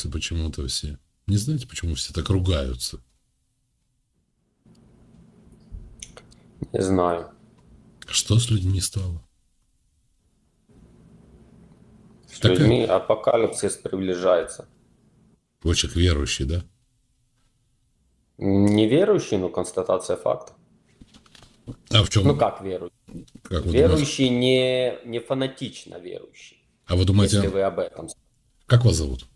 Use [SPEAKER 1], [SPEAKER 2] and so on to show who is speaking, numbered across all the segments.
[SPEAKER 1] Ругаются почему-то все. Не знаете, почему все так ругаются?
[SPEAKER 2] Не знаю.
[SPEAKER 1] Что с людьми стало?
[SPEAKER 2] С
[SPEAKER 1] Так, э,
[SPEAKER 2] людьми апокалипсис приближается.
[SPEAKER 1] Человек верующий, да?
[SPEAKER 2] Неверующий, но констатация факта.
[SPEAKER 1] А в чем?
[SPEAKER 2] Ну как верующий?
[SPEAKER 1] как вы думаете?
[SPEAKER 2] Верующий не, не фанатично верующий.
[SPEAKER 1] А вы думаете,
[SPEAKER 2] Если вы об этом.
[SPEAKER 1] как вас зовут?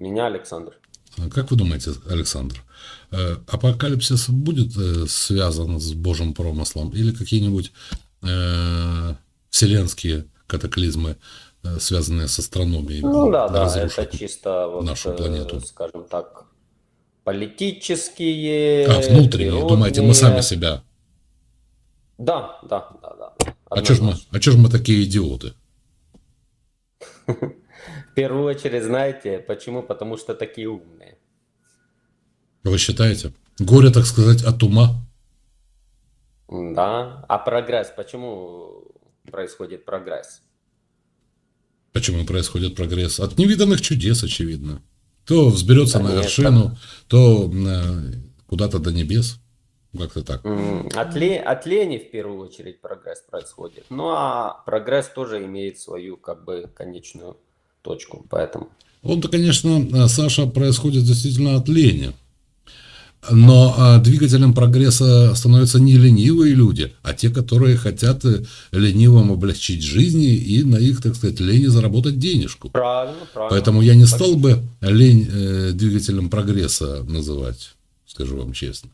[SPEAKER 2] Меня Александр.
[SPEAKER 1] А Как вы думаете, Александр, э, апокалипсис будет э, связан с Божьим промыслом или какие-нибудь э, вселенские катаклизмы, э, связанные с астрономией,
[SPEAKER 2] Ну да, да, это чисто, вот,
[SPEAKER 1] нашу планету.
[SPEAKER 2] скажем так, политические,
[SPEAKER 1] А, внутренние, думаете, мы сами
[SPEAKER 2] природные.
[SPEAKER 1] себя.
[SPEAKER 2] Да, да, да, да.
[SPEAKER 1] А чё ж мы, а мы такие идиоты?
[SPEAKER 2] В первую очередь, знаете, почему? Потому что такие умные.
[SPEAKER 1] Вы считаете? Горе, так сказать, от ума.
[SPEAKER 2] Да. А прогресс, почему происходит прогресс?
[SPEAKER 1] Почему происходит прогресс? От невиданных чудес, очевидно. То взберется
[SPEAKER 2] Да
[SPEAKER 1] на вершину, то э, куда-то до небес. Как-то так.
[SPEAKER 2] От, ле- от лени в первую очередь прогресс происходит. Ну а прогресс тоже имеет свою как бы конечную точку. Поэтому
[SPEAKER 1] Он-то, конечно, э, Саша, происходит действительно от лени. Но э, двигателем прогресса становятся не ленивые люди, а те, которые хотят э, ленивым облегчить жизни и на их, так сказать, лени заработать денежку.
[SPEAKER 2] правильно, правильно.
[SPEAKER 1] Поэтому я не стал бы лень э, двигателем прогресса называть, скажу вам честно.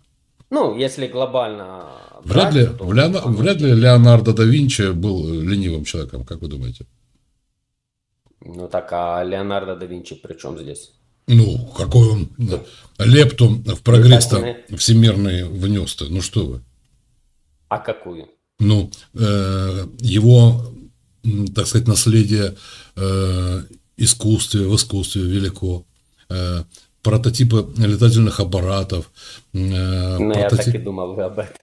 [SPEAKER 2] Ну, если глобально
[SPEAKER 1] Вряд
[SPEAKER 2] брать,
[SPEAKER 1] ли,
[SPEAKER 2] то-
[SPEAKER 1] Леона- вряд ли Леонардо да Винчи был ленивым человеком, как вы думаете?
[SPEAKER 2] Ну так, а Леонардо да Винчи при чем здесь?
[SPEAKER 1] Ну, какой он да, лепту в прогресс-то всемирный внес-то? Ну что вы?
[SPEAKER 2] А какую?
[SPEAKER 1] Ну, э, его, так сказать, наследие э, искусстве, в искусстве велико. Э, прототипы летательных аппаратов. э,
[SPEAKER 2] Ну, я
[SPEAKER 1] прототип-
[SPEAKER 2] так и думал вы об этом.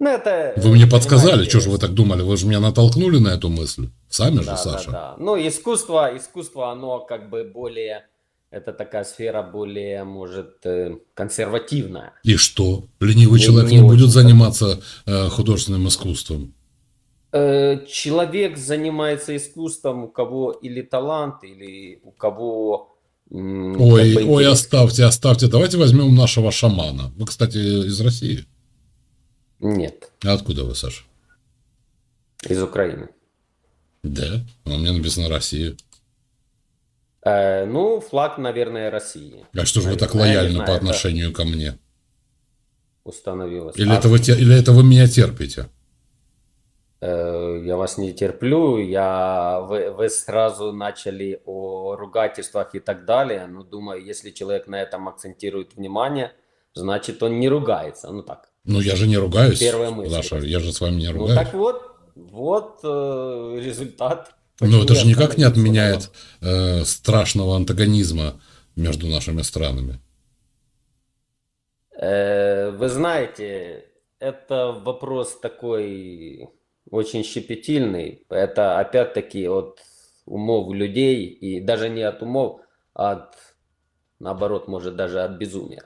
[SPEAKER 2] Ну, это...
[SPEAKER 1] Вы мне подсказали,
[SPEAKER 2] понимаете,
[SPEAKER 1] что же вы так думали? Вы же меня натолкнули на эту мысль. Сами же,
[SPEAKER 2] Да, да,
[SPEAKER 1] Саша.
[SPEAKER 2] да. Ну, искусство, искусство, оно как бы более... Это такая сфера более, может, э, консервативная.
[SPEAKER 1] И что? Ленивый
[SPEAKER 2] Не-
[SPEAKER 1] человек
[SPEAKER 2] не
[SPEAKER 1] не, будет заниматься э, художественным искусством.
[SPEAKER 2] Э, Человек занимается искусством, у кого или талант, или у кого...
[SPEAKER 1] Ой, ой, оставьте, оставьте. Давайте возьмем нашего шамана. Вы, кстати, из России.
[SPEAKER 2] Нет,
[SPEAKER 1] А откуда вы, Саша?
[SPEAKER 2] из Украины.
[SPEAKER 1] Да, у меня написано Россия.
[SPEAKER 2] Э, ну, флаг, наверное, России.
[SPEAKER 1] А что же вы так лояльны
[SPEAKER 2] знаю,
[SPEAKER 1] по отношению ко мне?
[SPEAKER 2] Установилось.
[SPEAKER 1] Или,
[SPEAKER 2] А,
[SPEAKER 1] это вы, или это вы меня терпите?
[SPEAKER 2] э, я вас не терплю, я, вы, вы сразу начали о ругательствах и так далее. Ну, думаю, если человек на этом акцентирует внимание, значит, он не ругается. Ну, так.
[SPEAKER 1] Ну, я же не ругаюсь,
[SPEAKER 2] Первая мысль.
[SPEAKER 1] Саша, я же с вами не
[SPEAKER 2] Ну,
[SPEAKER 1] ругаюсь.
[SPEAKER 2] так вот, вот э, результат. Почему
[SPEAKER 1] это же никак не отменяет э, страшного антагонизма между нашими странами.
[SPEAKER 2] Э, Вы знаете, это вопрос такой очень щепетильный. Это опять-таки от умов людей, и даже не от умов, а от, наоборот, может, даже от безумия.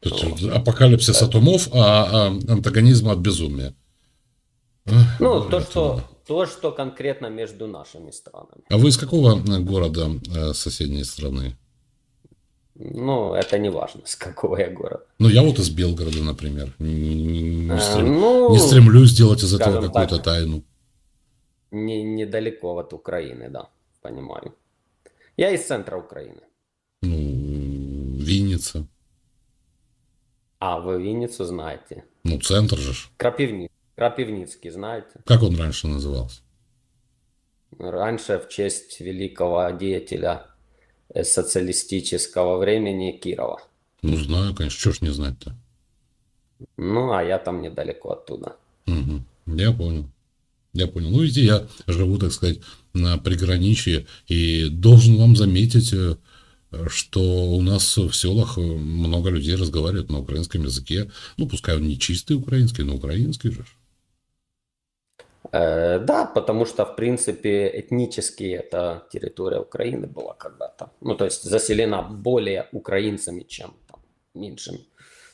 [SPEAKER 1] То есть апокалипсис от умов, а, а антагонизм от безумия.
[SPEAKER 2] Ну, то, что, то, что конкретно между нашими странами.
[SPEAKER 1] А вы из какого э, города э, соседней страны?
[SPEAKER 2] Ну, это не важно, с какого я города.
[SPEAKER 1] Ну, я вот из Белгорода, например. Не, не
[SPEAKER 2] Э,
[SPEAKER 1] стрем-
[SPEAKER 2] ну,
[SPEAKER 1] не стремлюсь сделать из этого какую-то
[SPEAKER 2] так.
[SPEAKER 1] тайну.
[SPEAKER 2] не- недалеко от Украины, да, понимаю. Я из центра Украины.
[SPEAKER 1] Ну, Винница.
[SPEAKER 2] А, вы Винницу знаете.
[SPEAKER 1] Ну, центр же. ж.
[SPEAKER 2] Крапивни... Крапивницкий, знаете?
[SPEAKER 1] Как он раньше назывался?
[SPEAKER 2] Раньше в честь великого деятеля э, социалистического времени Кирова.
[SPEAKER 1] Ну, знаю, конечно. Что ж не знать-то?
[SPEAKER 2] Ну, а я там недалеко оттуда.
[SPEAKER 1] Мгм. Я понял. Я понял. Ну, видите, я живу, так сказать, на приграничье и должен вам заметить, э, что у нас в селах э, много людей разговаривают на украинском языке. Ну, пускай он не чистый украинский, но украинский же.
[SPEAKER 2] Э, да, потому что, в принципе, этнически эта территория Украины была когда-то. Ну, то есть заселена более украинцами, чем там, меньшими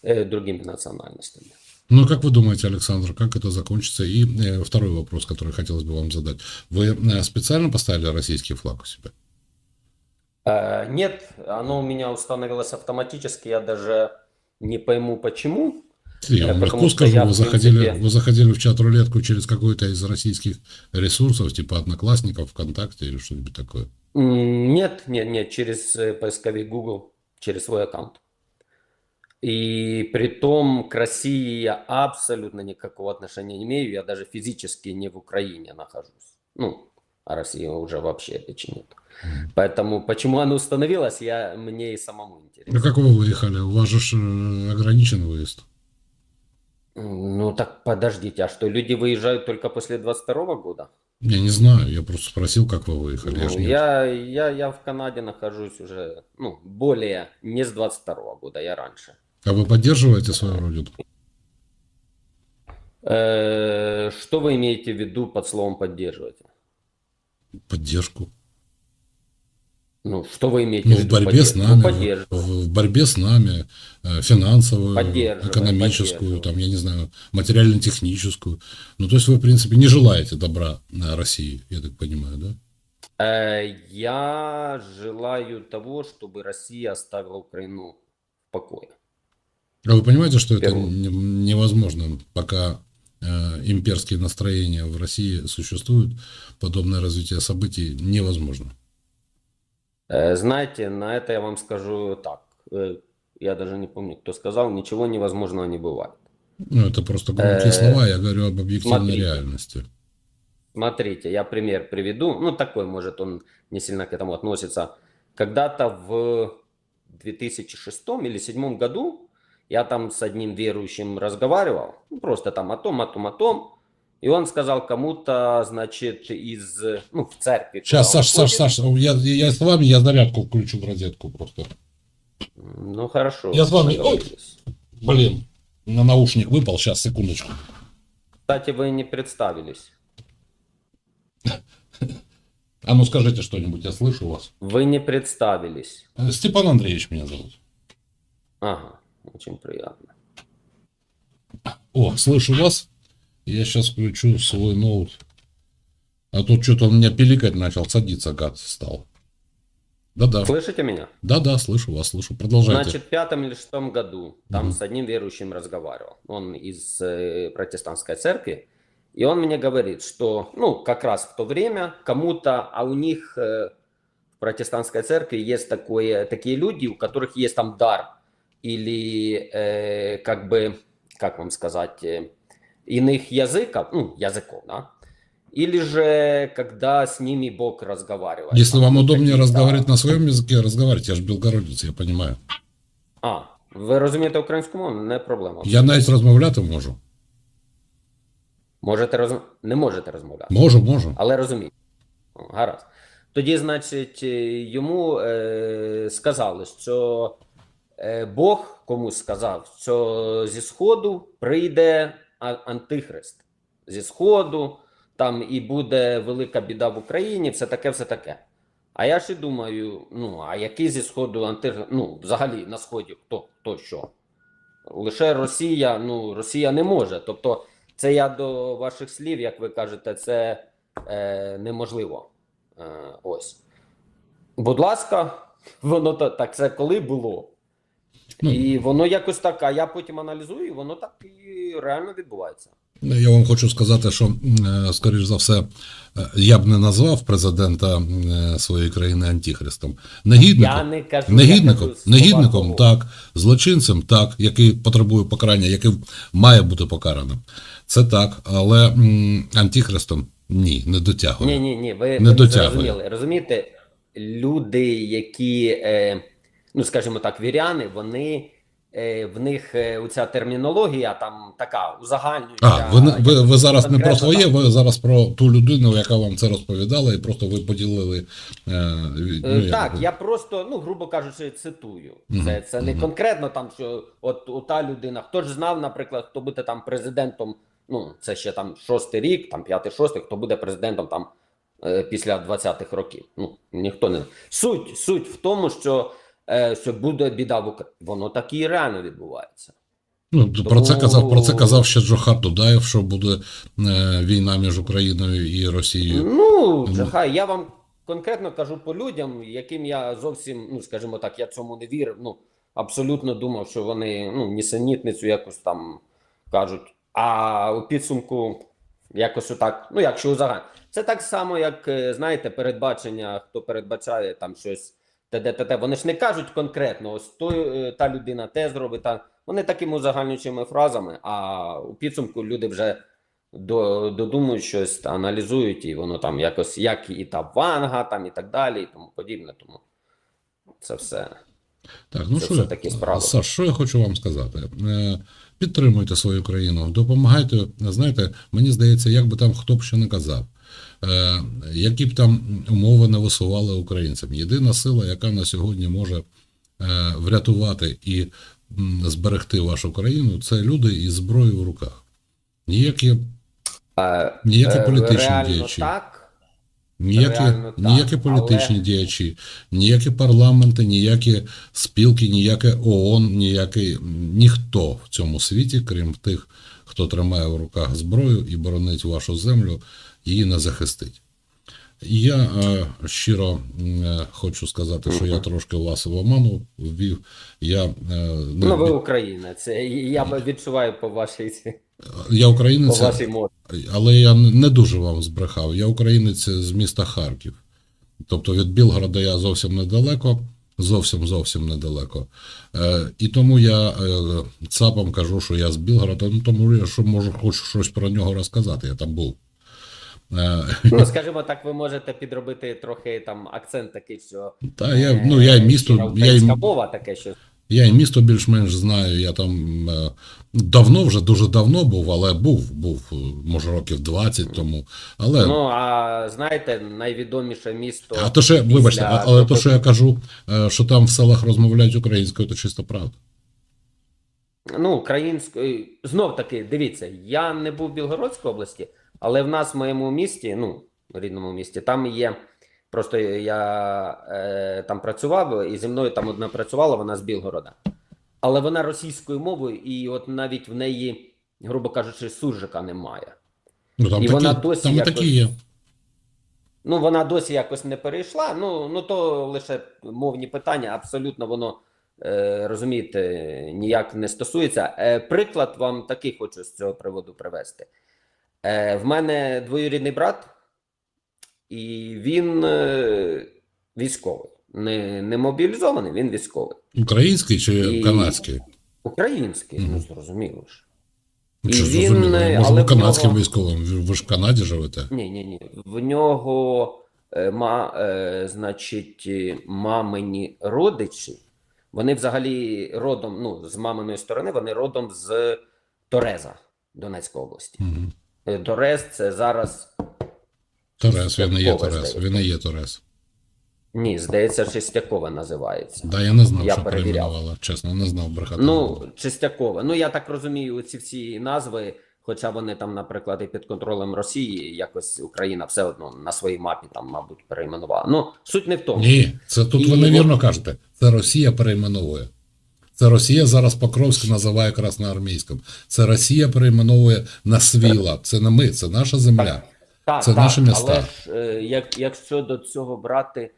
[SPEAKER 2] э, другими национальностями.
[SPEAKER 1] Ну, как вы думаете, Александр, как это закончится? И э, второй вопрос, который хотелось бы вам задать. Вы э, специально поставили российский флаг у себя?
[SPEAKER 2] Э, нет, оно у меня установилось автоматически, я даже не пойму почему.
[SPEAKER 1] Я вам легко скажу,
[SPEAKER 2] я,
[SPEAKER 1] вы
[SPEAKER 2] в
[SPEAKER 1] заходили,
[SPEAKER 2] принципе-
[SPEAKER 1] вы заходили в чат-рулетку через какой-то из российских ресурсов, типа Одноклассников, ВКонтакте или что-нибудь такое.
[SPEAKER 2] Нет, нет, нет, через э, поисковик Google, через свой аккаунт. И при том к России я абсолютно никакого отношения не имею, я даже физически не в Украине нахожусь. Ну, а России уже вообще речи нет. Поэтому почему оно установилось, я, мне и самому
[SPEAKER 1] Ну,
[SPEAKER 2] интересно.
[SPEAKER 1] как вы выехали? У вас же э, ограничен выезд.
[SPEAKER 2] Ну так подождите, а что, люди выезжают только после 22 года?
[SPEAKER 1] Я не знаю, я просто спросил, как вы выехали.
[SPEAKER 2] Ну, я, я, я в Канаде нахожусь уже, ну, более, не с 22 года, я раньше.
[SPEAKER 1] А вы поддерживаете свою родину?
[SPEAKER 2] Э, Что вы имеете в виду под словом поддерживать?
[SPEAKER 1] Поддержку.
[SPEAKER 2] Ну, что вы имеете
[SPEAKER 1] Ну,
[SPEAKER 2] в
[SPEAKER 1] в
[SPEAKER 2] виду
[SPEAKER 1] борьбе с нами,
[SPEAKER 2] Ну,
[SPEAKER 1] в, в борьбе с нами, финансовую, экономическую, там, я не знаю, материально-техническую. Ну, то есть вы, в принципе, не желаете добра э, России, я так понимаю, да?
[SPEAKER 2] Э, Я желаю того, чтобы Россия оставила Украину в покое.
[SPEAKER 1] А вы понимаете, что это невозможно, пока имперские настроения в России существуют, подобное развитие событий невозможно.
[SPEAKER 2] Э, Знаете, на это я вам скажу так. Э, Я даже не помню, кто сказал, ничего невозможного не бывает.
[SPEAKER 1] Ну, это просто громкие
[SPEAKER 2] Э,
[SPEAKER 1] слова, я говорю об объективной
[SPEAKER 2] смотрите.
[SPEAKER 1] реальности.
[SPEAKER 2] Смотрите, я пример приведу. Ну, такой, может, он не сильно к этому относится. Когда-то в 2006 или 2007 году я там с одним верующим разговаривал. Ну, просто там о том, о том, о том. И он сказал кому-то, значит, из, ну, в церкви.
[SPEAKER 1] Сейчас,
[SPEAKER 2] куда он
[SPEAKER 1] Саш, Саш,
[SPEAKER 2] ходит.
[SPEAKER 1] Саш, я, я с вами, я зарядку включу в розетку просто.
[SPEAKER 2] Ну, хорошо.
[SPEAKER 1] Я с вами.
[SPEAKER 2] договорились.
[SPEAKER 1] Блин, на наушник выпал, сейчас, секундочку.
[SPEAKER 2] Кстати, вы не представились.
[SPEAKER 1] А ну скажите что-нибудь, я слышу вас.
[SPEAKER 2] Вы не представились.
[SPEAKER 1] Э, Степан Андреевич меня зовут.
[SPEAKER 2] Ага, очень приятно.
[SPEAKER 1] О, слышу вас. Я сейчас включу свой ноут. А тут что-то он меня пиликать начал, садиться гад стал. Да-да.
[SPEAKER 2] Слышите меня?
[SPEAKER 1] Да-да, слышу вас, слышу. Продолжайте.
[SPEAKER 2] Значит, в пятом или шестом году там
[SPEAKER 1] Мгм.
[SPEAKER 2] с одним верующим разговаривал. Он из э, протестантской церкви. И он мне говорит, что, ну, как раз в то время кому-то, а у них э, в протестантской церкви есть такое, такие люди, у которых есть там дар или э, как бы, как вам сказать, э, иных языков, ну, языков, да, или же когда с ними Бог разговаривает.
[SPEAKER 1] Если
[SPEAKER 2] Там,
[SPEAKER 1] вам
[SPEAKER 2] ну,
[SPEAKER 1] удобнее
[SPEAKER 2] какие-то-
[SPEAKER 1] разговаривать на своем языке, разговаривайте. Я же белгородец, я понимаю.
[SPEAKER 2] А, ви розумієте українську мову? Не проблема.
[SPEAKER 1] Я навіть розмовляти можу.
[SPEAKER 2] Можете роз... Не можете розмовляти,
[SPEAKER 1] Можу, можу.
[SPEAKER 2] але розумієте. О, Гаразд. Тоді, значить, е, йому е, сказали, що е, Бог комусь сказав, що зі Сходу прийде Антихрист. Зі Сходу, там і буде велика біда в Україні, все таке, все таке. А я ще думаю, ну, а який зі Сходу Антихрист? Ну, взагалі на Сході хто, хто що? Лише Росія, ну, Росія не може. Тобто, це я до ваших слів, як ви кажете, це е, неможливо. Е, ось. Будь ласка, воно так це коли було.
[SPEAKER 1] Ну.
[SPEAKER 2] І воно якось так, а я потім аналізую, і воно так і реально відбувається.
[SPEAKER 1] Я вам хочу сказати, що, е, скоріш за все, е, я б не назвав президента е, своєї країни антихристом. Негідником.
[SPEAKER 2] Я не кажу, я
[SPEAKER 1] Негідником,
[SPEAKER 2] кажу
[SPEAKER 1] негідником, так, злочинцем, так, який потребує покарання, який має бути покараним. Це так, але антихристом ні, не дотягує.
[SPEAKER 2] Ні, ні, ні, ви,
[SPEAKER 1] Не
[SPEAKER 2] ви
[SPEAKER 1] дотягує.
[SPEAKER 2] зрозуміли. Розумієте, люди, які, е, ну скажімо так, віряни, вони е, в них е, оця термінологія там така узагальнююча.
[SPEAKER 1] А, ви, ви, ви зараз не про своє, ви зараз про ту людину, яка вам це розповідала, і просто ви поділили. Е, ну,
[SPEAKER 2] Так, я просто, ну, грубо кажучи, цитую. Це, це не
[SPEAKER 1] мгм.
[SPEAKER 2] конкретно там, що от, от та людина, хто ж знав, наприклад, хто буде там президентом ну це ще там шостий рік, там п'ятий, шостий, хто буде президентом там після 20-х років. Ну ніхто не суть, суть в тому, що, що буде біда в Україні. Воно так і реально відбувається.
[SPEAKER 1] Ну, про це казав, про це казав ще Джохар Дудаєв, що буде е, війна між Україною і Росією.
[SPEAKER 2] Ну, Джахай, я вам конкретно кажу по людям, яким я зовсім, ну скажімо так, я цьому не вірив. Ну абсолютно думав, що вони ну нісенітницю якось там кажуть. А у підсумку якось отак, ну якщо узагальні. Це так само, як е, знаєте, передбачення, хто передбачає там щось. т.д. т.д. Вони ж не кажуть конкретно, ось той, е, та людина те зробить, та вони такими узагальнюючими фразами, а у підсумку люди вже додумують щось, аналізують, і воно там якось, як і та ванга, там і так далі, і тому подібне. Тому це все.
[SPEAKER 1] Так, ну
[SPEAKER 2] Це
[SPEAKER 1] що,
[SPEAKER 2] все такі справи.
[SPEAKER 1] Саш, що я хочу вам сказати? Е, Підтримуйте свою країну, допомагайте. Знаєте, мені здається, як би там хто б що не казав, які б там умови не висували українцям. Єдина сила, яка на сьогодні може е, врятувати і зберегти вашу країну, це люди із зброєю в руках. Ніякі,
[SPEAKER 2] Е,
[SPEAKER 1] ніякі
[SPEAKER 2] е,
[SPEAKER 1] політичні
[SPEAKER 2] реально
[SPEAKER 1] діячі.
[SPEAKER 2] так.
[SPEAKER 1] Ніякі,
[SPEAKER 2] Реально так,
[SPEAKER 1] ніякі політичні
[SPEAKER 2] але-
[SPEAKER 1] діячі, ніякі парламенти, ніякі спілки, ніяке ООН, ніякий ніхто в цьому світі, крім тих, хто тримає в руках зброю і боронить вашу землю, її не захистить. Я е, щиро е, хочу сказати, що я трошки вас в оману ввів. Я, е, не,
[SPEAKER 2] Ну, ви українець. Це я відчуваю по вашій
[SPEAKER 1] я
[SPEAKER 2] по вашій мові.
[SPEAKER 1] але я не дуже вам збрехав. Я українець з міста Харків. Тобто від Білгорода я зовсім недалеко, зовсім зовсім недалеко. Е, і тому я е, ЦАПам кажу, що я з Білгорода, ну тому що можу хочу щось про нього розказати. Я там був. Е,
[SPEAKER 2] Ну, скажімо так, ви можете підробити трохи там акцент такий, що
[SPEAKER 1] та я, ну, я і
[SPEAKER 2] е,
[SPEAKER 1] місто, я, і-
[SPEAKER 2] мова таке, що
[SPEAKER 1] я і місто більш-менш знаю. Я там е, давно вже дуже давно був, але був, був, е, може, років 20 тому. Але
[SPEAKER 2] ну а знаєте, найвідоміше місто.
[SPEAKER 1] А то ще, вибачте, а- але то, що я кажу, е, що там в селах розмовляють українською, то чисто правда.
[SPEAKER 2] Ну, українською, знов таки, дивіться, я не був в Білгородській області, але в нас в моєму місті, ну, рідному місті, там є. Просто я е, там працював, і зі мною там одна працювала, вона з Білгорода. Але вона російською мовою, і от навіть в неї, грубо кажучи, суржика немає.
[SPEAKER 1] Ну там
[SPEAKER 2] І
[SPEAKER 1] такі,
[SPEAKER 2] вона досі
[SPEAKER 1] там
[SPEAKER 2] якось-
[SPEAKER 1] такі є.
[SPEAKER 2] Ну, вона досі якось не перейшла. Ну, ну то лише мовні питання, абсолютно воно, е, розумієте, ніяк не стосується. Е, приклад вам такий хочу з цього приводу привести. Е, в мене двоюрідний брат, і він е, військовий. Не, не мобілізований, він військовий.
[SPEAKER 1] Український чи
[SPEAKER 2] І-
[SPEAKER 1] канадський?
[SPEAKER 2] Український,
[SPEAKER 1] Мгм.
[SPEAKER 2] ну зрозуміло ж.
[SPEAKER 1] Ну,
[SPEAKER 2] і
[SPEAKER 1] Що
[SPEAKER 2] він,
[SPEAKER 1] зрозуміло?
[SPEAKER 2] е,
[SPEAKER 1] Може,
[SPEAKER 2] але
[SPEAKER 1] канадським
[SPEAKER 2] нього-
[SPEAKER 1] військовим, ви, ж в Канаді живете.
[SPEAKER 2] Ні, ні, ні. В нього, е, ма, е, значить, е, мамині родичі, вони взагалі родом, ну, з маминої сторони, вони родом з Тореза, Донецької області.
[SPEAKER 1] Угу.
[SPEAKER 2] Торез це зараз,
[SPEAKER 1] Торес, він не є
[SPEAKER 2] здається.
[SPEAKER 1] він не є Торес.
[SPEAKER 2] ні, здається, Чистякова називається.
[SPEAKER 1] Да, я не знав,
[SPEAKER 2] Я
[SPEAKER 1] що
[SPEAKER 2] перевіряв.
[SPEAKER 1] чесно, не знав брехати.
[SPEAKER 2] Ну, Чистякова. Ну, я так розумію, ці всі назви, хоча вони там, наприклад, і під контролем Росії, якось Україна все одно на своїй мапі там, мабуть, перейменувала. Ну, суть не в тому.
[SPEAKER 1] Ні, це тут
[SPEAKER 2] І
[SPEAKER 1] ви невірно кажете. Це Росія перейменовує. Це Росія зараз Покровськ називає Красноармійським. Це Росія перейменовує на свій лад. Це не ми, це наша земля.
[SPEAKER 2] Так,
[SPEAKER 1] Це
[SPEAKER 2] так,
[SPEAKER 1] наші міста.
[SPEAKER 2] Але ж, е, як, якщо до цього брати,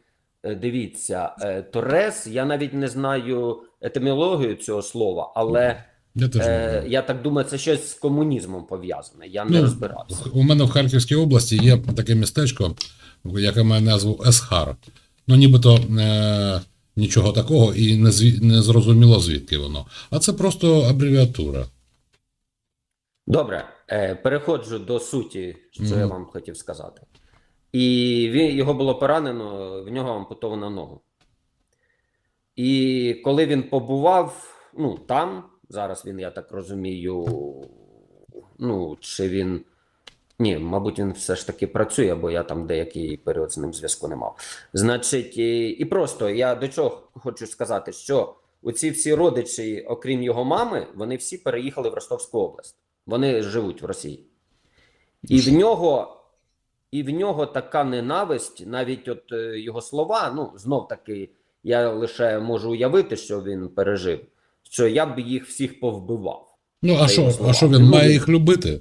[SPEAKER 2] е, дивіться, е, Торес, я навіть не знаю етимологію цього слова, але
[SPEAKER 1] Я теж
[SPEAKER 2] е, я так думаю, це щось з комунізмом пов'язане. Я не
[SPEAKER 1] Ну,
[SPEAKER 2] розбирався.
[SPEAKER 1] У мене в Харківській області є таке містечко, яке має назву Есхар. Ну, нібито е, нічого такого і не, зві... не зрозуміло, звідки воно. А це просто абревіатура.
[SPEAKER 2] Добре, е, переходжу до суті, що я вам хотів сказати. І він, його було поранено, в нього ампутовано ногу. І коли він побував ну, там, зараз він, я так розумію, ну, чи він. Ні, мабуть, він все ж таки працює, бо я там деякий період з ним зв'язку не мав. Значить, і, і просто я до чого хочу сказати, що оці всі родичі, окрім його мами, вони всі переїхали в Ростовську область. Вони живуть в Росії. І в нього, і в нього така ненависть, навіть от е, його слова, ну, знов таки, я лише можу уявити, що він пережив, що я б їх всіх повбивав.
[SPEAKER 1] Ну, а що, а що він має їх любити?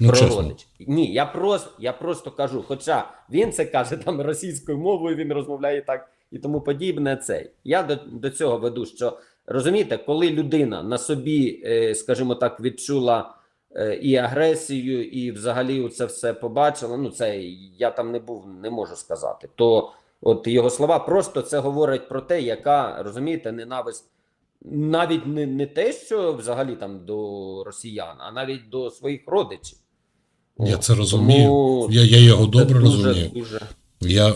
[SPEAKER 1] Ну, чесно.
[SPEAKER 2] Ні, я просто, я просто кажу, хоча він це каже там російською мовою, він розмовляє так і тому подібне. Цей. Я до, до цього веду, що розумієте, коли людина на собі, е, скажімо так, відчула е, і агресію, і взагалі це все побачила. Ну, це я там не був, не можу сказати. То от його слова просто це говорить про те, яка розумієте, ненависть. Навіть не, не те, що взагалі там до росіян, а навіть до своїх родичів.
[SPEAKER 1] Я це розумію.
[SPEAKER 2] тому
[SPEAKER 1] Я, я його добре
[SPEAKER 2] дуже,
[SPEAKER 1] розумію.
[SPEAKER 2] Дуже...
[SPEAKER 1] Я, е,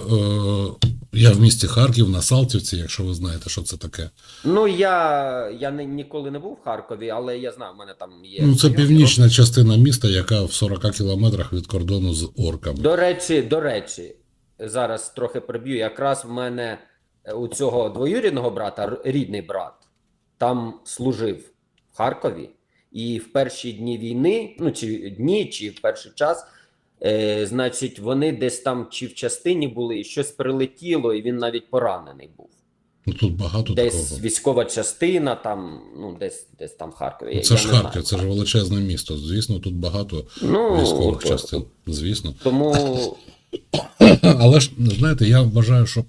[SPEAKER 1] я в місті Харків на Салтівці, якщо ви знаєте, що це таке.
[SPEAKER 2] Ну, я, я не, ніколи не був в Харкові, але я знаю, в мене там є.
[SPEAKER 1] Ну, це північна частина міста, яка в 40 кілометрах від кордону з орками.
[SPEAKER 2] До речі, до речі, зараз трохи приб'ю. Якраз в мене е, у цього двоюрідного брата, рідний брат, там служив в Харкові, і в перші дні війни, ну чи дні, чи в перший час, е, значить, вони десь там чи в частині були, і щось прилетіло, і він навіть поранений був.
[SPEAKER 1] Ну, тут багато
[SPEAKER 2] Десь
[SPEAKER 1] такого.
[SPEAKER 2] військова частина, там, ну, десь, десь там в Харкові.
[SPEAKER 1] Ну, Це ж Харків, це ж величезне місто. Звісно, тут багато
[SPEAKER 2] ну,
[SPEAKER 1] військових
[SPEAKER 2] то-
[SPEAKER 1] частин. Звісно.
[SPEAKER 2] Тому
[SPEAKER 1] Але ж знаєте, я вважаю, що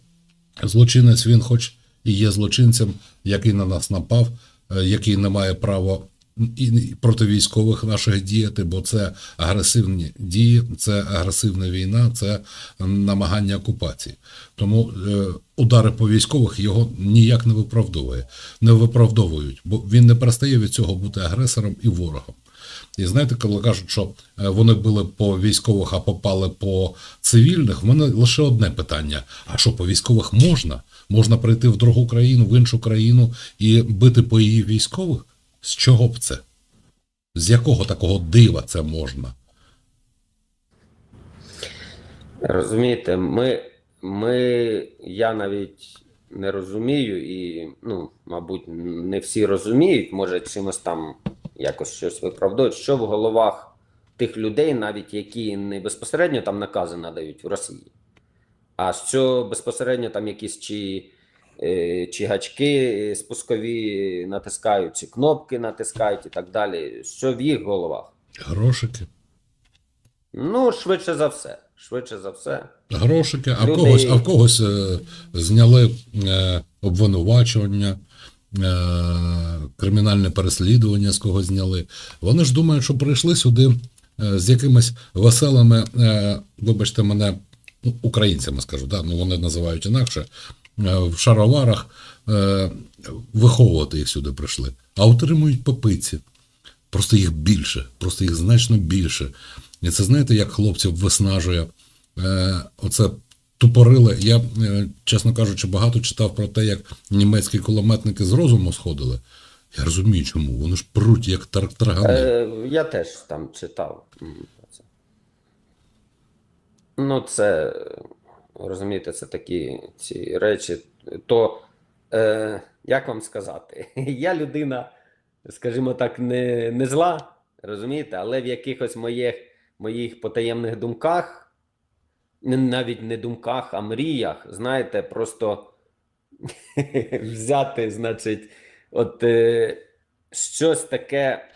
[SPEAKER 1] злочинець він, хоч і є злочинцем, який на нас напав, е, який не має права і проти військових наших діяти, бо це агресивні дії, це агресивна війна, це намагання окупації. Тому е, удари по військових його ніяк не виправдовує, не виправдовують, бо він не перестає від цього бути агресором і ворогом. І знаєте, коли кажуть, що е, вони били по військових, а попали по цивільних, в мене лише одне питання: а що по військових можна? Можна прийти в другу країну, в іншу країну і бити по її військових? З чого б це? З якого такого дива це можна?
[SPEAKER 2] Розумієте, ми, ми, я навіть не розумію, і, ну, мабуть, не всі розуміють, може чимось там якось щось виправдовують, що в головах тих людей, навіть які не безпосередньо там накази надають в Росії, а що безпосередньо там якісь чи, е, чи гачки е, спускові натискають, чи кнопки натискають і так далі. Що в їх головах?
[SPEAKER 1] Грошики.
[SPEAKER 2] Ну, швидше за все. Швидше за все.
[SPEAKER 1] Грошики, а в
[SPEAKER 2] Люди-
[SPEAKER 1] когось, а в когось е, зняли е, обвинувачування, е, кримінальне переслідування з когось зняли. Вони ж думають, що прийшли сюди е, з якимись веселими, е, вибачте мене, ну, українцями скажу, да? ну, вони називають інакше, е, в шароварах е, виховувати їх сюди прийшли, а отримують попиці. Просто їх більше, просто їх значно більше. І це знаєте, як хлопців виснажує е, оце тупориле. Я, е, чесно кажучи, багато читав про те, як німецькі кулеметники з розуму сходили. Я розумію, чому. Вони ж пруть, як тар- таргани.
[SPEAKER 2] Е, я теж там читав. Ну, це, розумієте, це такі ці речі. То, е, як вам сказати, я людина, скажімо так, не, не зла, розумієте, але в якихось моїх, моїх потаємних думках, навіть не думках, а мріях, знаєте, просто взяти, значить, от е, щось таке,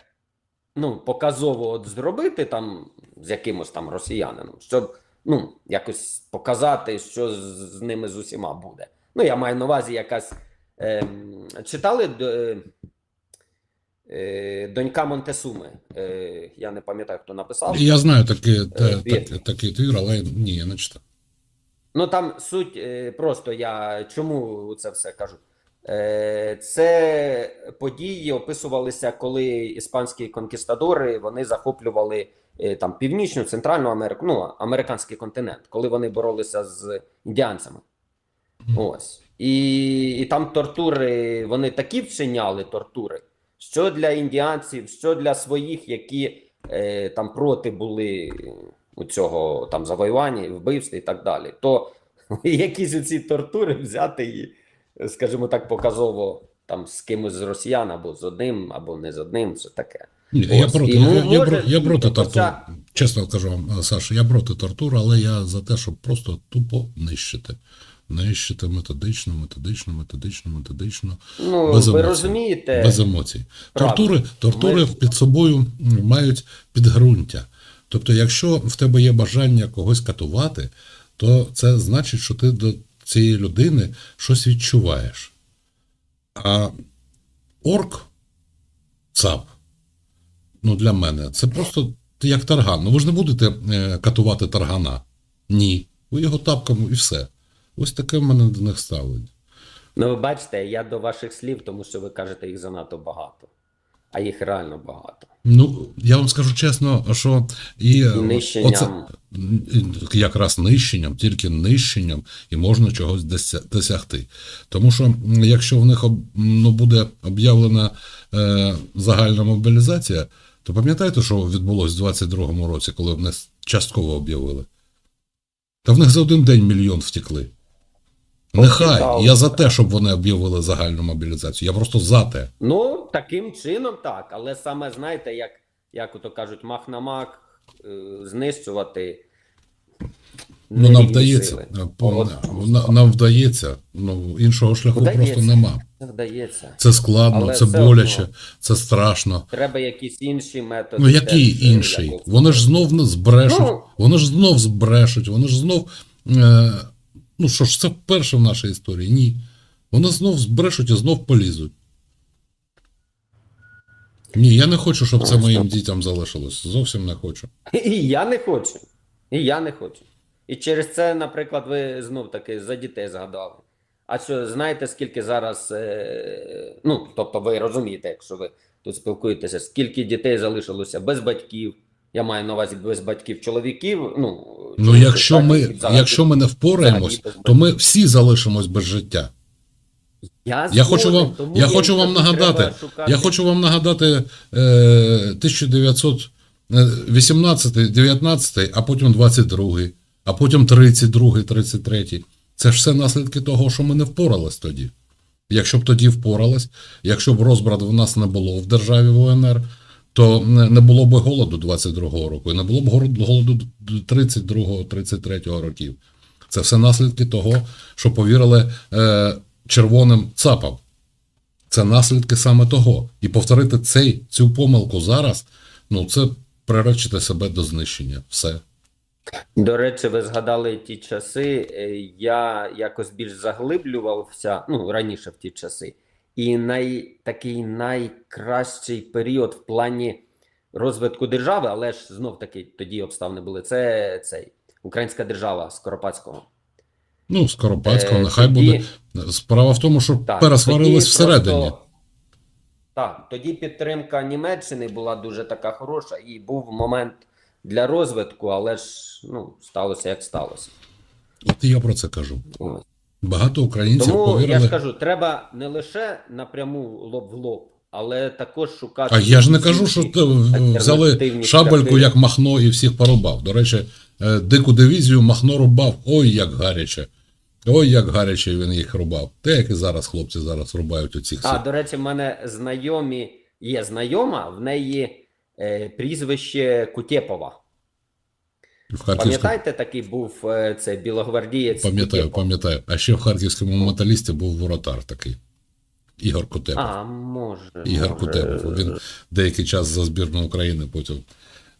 [SPEAKER 2] ну, показово от зробити там з якимось там росіянином, щоб ну, якось показати, що з, ними з усіма буде. Ну, я маю на увазі якась. ем, читали е, е, Донька Монтесуми. Е, я не пам'ятаю, хто написав.
[SPEAKER 1] Я знаю такий, та-
[SPEAKER 2] Е,
[SPEAKER 1] так, такий твір, але ні, я не читав.
[SPEAKER 2] Ну там суть е, просто я чому це все кажу. Е, Це події описувалися, коли іспанські конкістадори вони захоплювали е, там північну, центральну Америку, ну американський континент, коли вони боролися з індіанцями. Ось. І, і там тортури, вони такі вчиняли тортури, що для індіанців, що для своїх, які е, там проти були у цього там завоювання, вбивств і так далі. То якісь ці тортури взяти і, скажімо так, показово там з кимось з росіян, або з одним, або не з одним, це таке.
[SPEAKER 1] Ні, я проти, я, я, я проти тортур. Чесно скажу вам, Саша, я проти тортур, але я за те, щоб просто тупо нищити. Нищити методично, методично, методично, методично.
[SPEAKER 2] Ну,
[SPEAKER 1] без
[SPEAKER 2] ви
[SPEAKER 1] емоцій.
[SPEAKER 2] розумієте,
[SPEAKER 1] Без емоцій.
[SPEAKER 2] правда.
[SPEAKER 1] Тортури, тортури
[SPEAKER 2] Ми-
[SPEAKER 1] під собою мають підґрунтя. Тобто, якщо в тебе є бажання когось катувати, то це значить, що ти до цієї людини щось відчуваєш. А орк, цап, ну для мене, це просто як тарган. Ну ви ж не будете е, катувати таргана. Ні. Ви його тапком і все. Ось таке в мене до них ставлення.
[SPEAKER 2] ну ви бачите, я до ваших слів, тому що ви кажете їх занадто багато, а їх реально багато.
[SPEAKER 1] Ну, я вам скажу чесно, що і, е,
[SPEAKER 2] нищенням.
[SPEAKER 1] м, якраз нищенням, тільки нищенням і можна чогось досягти. Тому що якщо в них ну, буде об'явлена е, загальна мобілізація, то пам'ятаєте, що відбулося в 22-му році, коли в них частково об'явили? Та в них за один день мільйон втекли. Нехай, я за те, щоб вони об'явили загальну мобілізацію. Я просто за те.
[SPEAKER 2] Ну, таким чином так. Але саме знаєте, як, як ото кажуть, мах на мах е, знищувати.
[SPEAKER 1] Ну, нам вдається.
[SPEAKER 2] сили. От,
[SPEAKER 1] Нам вдається. Ну, іншого шляху
[SPEAKER 2] Вдається.
[SPEAKER 1] просто нема.
[SPEAKER 2] вдається.
[SPEAKER 1] Це складно,
[SPEAKER 2] Але
[SPEAKER 1] це боляче,
[SPEAKER 2] одно.
[SPEAKER 1] це страшно.
[SPEAKER 2] Треба якісь інші методи.
[SPEAKER 1] Ну, який
[SPEAKER 2] е,
[SPEAKER 1] інший? Вони ж знов не збрешуть,
[SPEAKER 2] Ну.
[SPEAKER 1] вони ж знов збрешуть, вони ж знов. Е, ну що ж, це вперше в нашій історії? Ні. Вони знов збрешуть і знов полізуть. Ні, я не хочу, щоб це моїм дітям залишилось. Зовсім не хочу.
[SPEAKER 2] І я не хочу. І я не хочу. І через це, наприклад, ви знов таки за дітей згадали. А що знаєте, скільки зараз, е, ну, тобто ви розумієте, якщо ви тут спілкуєтеся, скільки дітей залишилося без батьків. Я маю на увазі без батьків чоловіків. Ну,
[SPEAKER 1] Ну, якщо
[SPEAKER 2] так,
[SPEAKER 1] ми,
[SPEAKER 2] взагалі-
[SPEAKER 1] якщо ми не впораємось, то ми всі залишимось без життя.
[SPEAKER 2] Я,
[SPEAKER 1] Я хочу вам,
[SPEAKER 2] тому
[SPEAKER 1] я хочу вам нагадати, я хочу вам нагадати е, 1918, 19, а потім 22, а потім 32, 33. Це ж все наслідки того, що ми не впорались тоді. Якщо б тоді впорались, якщо б розбрат в нас не було в державі в УНР, то не було б голоду 22-го року, і не було б голоду 32-го, 33-го років. Це все наслідки того, що повірили е, червоним цапам. Це наслідки саме того. І повторити цей, цю помилку зараз, ну це приречити себе до знищення. Все.
[SPEAKER 2] До речі, ви згадали ті часи. е, Я якось більш заглиблювався, ну, раніше в ті часи. І най, такий найкращий період в плані розвитку держави, але ж знов таки тоді обставини були. Це цей Українська держава Скоропадського.
[SPEAKER 1] Ну, Скоропадського,
[SPEAKER 2] Е,
[SPEAKER 1] нехай
[SPEAKER 2] тоді-
[SPEAKER 1] буде. Справа в тому, що
[SPEAKER 2] Так,
[SPEAKER 1] пересварились
[SPEAKER 2] тоді
[SPEAKER 1] всередині.
[SPEAKER 2] просто- Так, тоді підтримка Німеччини була дуже така хороша, і був момент для розвитку, але ж ну, сталося як сталося.
[SPEAKER 1] От я про це кажу.
[SPEAKER 2] Ось.
[SPEAKER 1] Багато українців
[SPEAKER 2] Тому я ж кажу, треба не лише напряму лоб в лоб, але також шукати.
[SPEAKER 1] А я ж не кажу, що те, взяли шабельку, як Махно, і всіх порубав. До речі, е, дику дивізію Махно рубав. Ой, як гаряче. Ой, як гаряче він їх рубав. Те, як і зараз хлопці зараз рубають оцих
[SPEAKER 2] А, до речі, в мене знайомі є знайома, в неї е, прізвище Кутєпова.
[SPEAKER 1] В Харківському
[SPEAKER 2] Пам'ятаєте, такий був е, це білогвардієць?
[SPEAKER 1] пам'ятаю, пам'ятаю. А ще в харківському металісті був воротар такий. Ігор Кутепов.
[SPEAKER 2] А, може.
[SPEAKER 1] Ігор
[SPEAKER 2] може.
[SPEAKER 1] Кутепов. Він деякий час за збірну України потім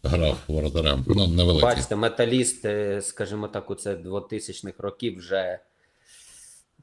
[SPEAKER 1] грав воротарем. Ну, невеликий.
[SPEAKER 2] Бачите, металіст, е, скажімо так, у це 2000-х років вже.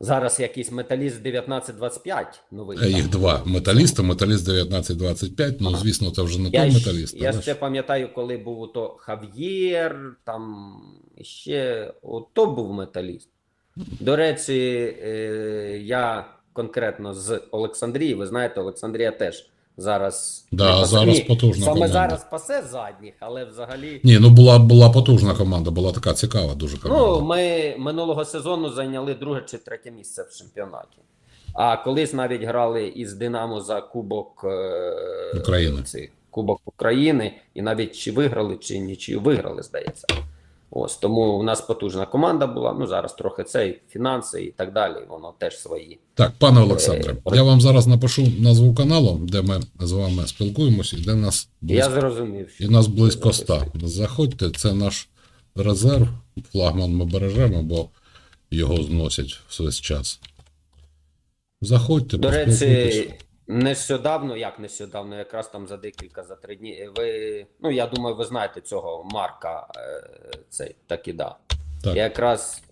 [SPEAKER 2] Зараз якийсь металіст 1925 новий.
[SPEAKER 1] Е, Їх два. Металіста, металіст 1925. Ну, звісно, це вже не той металіст.
[SPEAKER 2] я ще пам'ятаю, коли був то Хав'єр, там ще ото був металіст. До речі, е, я конкретно з Олександрії, ви знаєте, Олександрія теж зараз.
[SPEAKER 1] Да, зараз
[SPEAKER 2] Ні,
[SPEAKER 1] потужна
[SPEAKER 2] Саме
[SPEAKER 1] команда.
[SPEAKER 2] зараз пасе задніх, але взагалі.
[SPEAKER 1] Ні, ну була, була потужна команда, була така цікава дуже команда.
[SPEAKER 2] Ну, ми минулого сезону зайняли друге чи третє місце в чемпіонаті. А колись навіть грали із Динамо за Кубок е,
[SPEAKER 1] України.
[SPEAKER 2] цих, Кубок України, і навіть чи виграли, чи нічию виграли, здається. Ось тому у нас потужна команда була. Ну зараз трохи цей фінанси і так далі. Воно теж свої.
[SPEAKER 1] Так, пане Олександре,
[SPEAKER 2] Е,
[SPEAKER 1] я вам зараз напишу назву каналу, де ми з вами спілкуємося, і де нас
[SPEAKER 2] Я зрозумів. що
[SPEAKER 1] і нас близько 100. Заходьте, це наш резерв. Флагман ми бережемо, бо його зносять весь час. Заходьте,
[SPEAKER 2] До речі, нещодавно, як нещодавно, якраз там за декілька за три дні. Ви ну я думаю, ви знаєте цього Марка. е, Цей так і да.
[SPEAKER 1] Так.
[SPEAKER 2] Якраз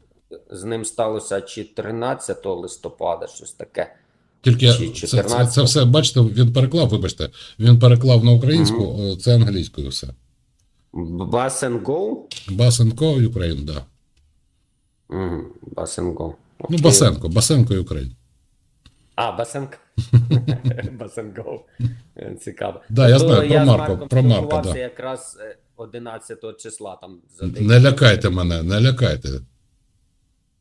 [SPEAKER 2] з ним сталося чи 13 листопада, щось таке.
[SPEAKER 1] Тільки
[SPEAKER 2] Чи
[SPEAKER 1] це, це,
[SPEAKER 2] 14.
[SPEAKER 1] це все, бачите, він переклав, вибачте, він переклав на українську, е, це англійською все.
[SPEAKER 2] And Go?
[SPEAKER 1] Басенко Україн, да.
[SPEAKER 2] Угу, Bass and Go.
[SPEAKER 1] Ну, Басенко, Басенко і Україн.
[SPEAKER 2] А, Басенко. Басенко. Е, Цікаво.
[SPEAKER 1] Да, я знаю, про
[SPEAKER 2] Марком
[SPEAKER 1] про
[SPEAKER 2] спілкувався
[SPEAKER 1] да.
[SPEAKER 2] якраз е, 11 числа там
[SPEAKER 1] Не лякайте мене, не лякайте.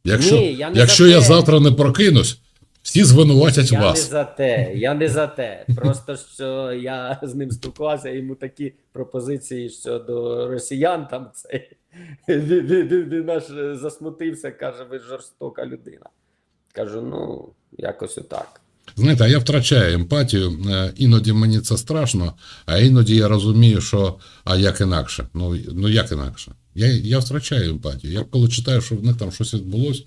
[SPEAKER 1] Якщо,
[SPEAKER 2] Ні, я не
[SPEAKER 1] якщо
[SPEAKER 2] за
[SPEAKER 1] я завтра не прокинусь, всі звинуватять
[SPEAKER 2] Я не
[SPEAKER 1] вас.
[SPEAKER 2] за те, я не за те. Просто що я з ним спілкувався, йому такі пропозиції щодо росіян там цей. Він, він, він, він аж е, засмутився, каже, ви жорстока людина. Кажу, ну, якось отак.
[SPEAKER 1] Знаєте, а я втрачаю емпатію. Е, Іноді мені це страшно, а іноді я розумію, що а як інакше. Ну, ну як інакше? Я, я втрачаю емпатію. Я коли читаю, що в них там щось відбулося,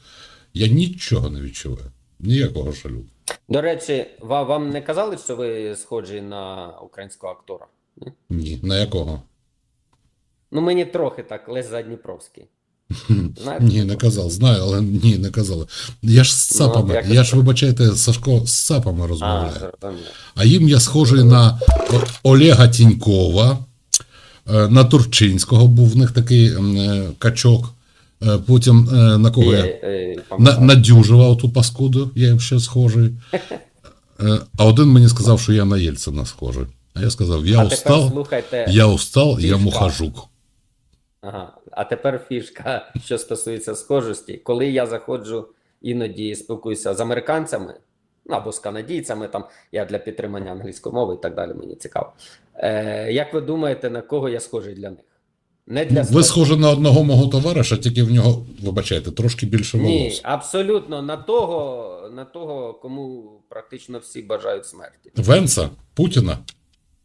[SPEAKER 1] я нічого не відчуваю. Ніякого жалю.
[SPEAKER 2] До речі, ва- вам не казали, що ви схожі на українського актора? Ні?
[SPEAKER 1] Ні. На якого?
[SPEAKER 2] Ну, мені трохи так, Лесь Задніпровський. Знаєте?
[SPEAKER 1] Ні, не казав. Знаю, але ні, не казали. Я ж з
[SPEAKER 2] Ну,
[SPEAKER 1] сапами.
[SPEAKER 2] якось
[SPEAKER 1] я ж, вибачайте, Сашко з сапами розмовляю.
[SPEAKER 2] зрозуміло.
[SPEAKER 1] А їм я схожий на Олега Тінькова, е, на Турчинського був в них такий е, качок. Е, Потім на кого я? На, на Дюжева оту паскуду, я їм ще схожий. А один мені сказав, що я на Єльцина схожий. А я сказав: я
[SPEAKER 2] а тепер
[SPEAKER 1] устав,
[SPEAKER 2] слухайте.
[SPEAKER 1] я устав, я мухажук.
[SPEAKER 2] Ага. А тепер фішка, що стосується схожості. Коли я заходжу іноді спілкуюся з американцями ну, або з канадійцями, там я для підтримання англійської мови і так далі, мені цікаво. Е, як ви думаєте, на кого я схожий для них? Не для
[SPEAKER 1] Ви схожі на одного мого товариша, тільки в нього, вибачайте, трошки більше
[SPEAKER 2] Ні, абсолютно на того, на того, кому практично всі бажають смерті.
[SPEAKER 1] Венца, Путіна.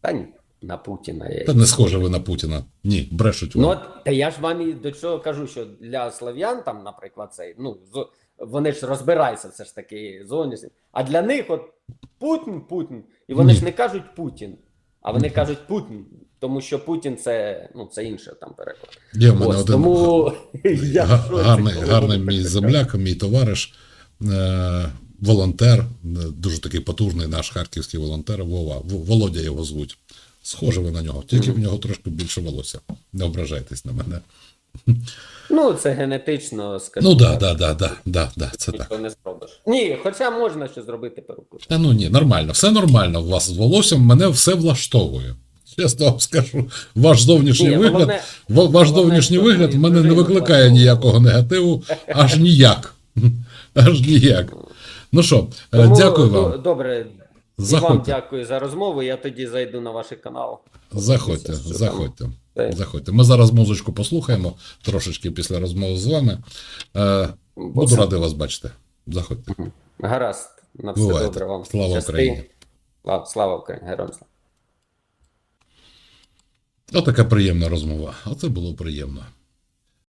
[SPEAKER 2] Та ні, на Путіна. Я...
[SPEAKER 1] Та не схожі ви на Путіна. Ні, брешуть
[SPEAKER 2] Ну, от, та я ж вам і до чого кажу, що для слав'ян, там, наприклад, цей, ну, зо- вони ж розбираються все ж таки зовнішньо. А для них от Путін, Путін. І вони
[SPEAKER 1] Ні.
[SPEAKER 2] ж не кажуть Путін, а вони кажуть Путін, тому що Путін це, ну, це інше там переклад.
[SPEAKER 1] Є в мене
[SPEAKER 2] Ось,
[SPEAKER 1] один
[SPEAKER 2] тому я
[SPEAKER 1] гарний, гарний мій земляк, мій товариш, е, волонтер, е, дуже такий потужний наш харківський волонтер Вова. Володя його звуть. Схоже ви на нього, тільки в нього трошки більше волосся. Не ображайтесь на мене.
[SPEAKER 2] Ну, це генетично, скажімо
[SPEAKER 1] Ну да,
[SPEAKER 2] так,
[SPEAKER 1] да, да, да, да, да, це так.
[SPEAKER 2] не зробиш. Ні, хоча можна ще зробити перуку.
[SPEAKER 1] Та ну ні, нормально, все нормально у вас з волоссям, мене все влаштовує. Чесно вам скажу, ваш зовнішній
[SPEAKER 2] Ні,
[SPEAKER 1] вигляд,
[SPEAKER 2] головне-
[SPEAKER 1] ваш
[SPEAKER 2] головне,
[SPEAKER 1] зовнішній вигляд в мене не викликає ніякого негативу, аж ніяк. Аж ніяк. Ну що, е,
[SPEAKER 2] Тому,
[SPEAKER 1] дякую вам.
[SPEAKER 2] Добре. І вам дякую за розмову. Я тоді зайду на ваш канал.
[SPEAKER 1] Заходьте, заходьте. Заходьте. Ми зараз музичку послухаємо трошечки після розмови з вами. Е, Буду радий вас бачити. Заходьте.
[SPEAKER 2] Гаразд. На все
[SPEAKER 1] Бувайте.
[SPEAKER 2] добре вам.
[SPEAKER 1] Слава
[SPEAKER 2] Щасти.
[SPEAKER 1] Україні.
[SPEAKER 2] Слава, слава Україні. Героям слава.
[SPEAKER 1] Отака приємна розмова. Оце було приємно.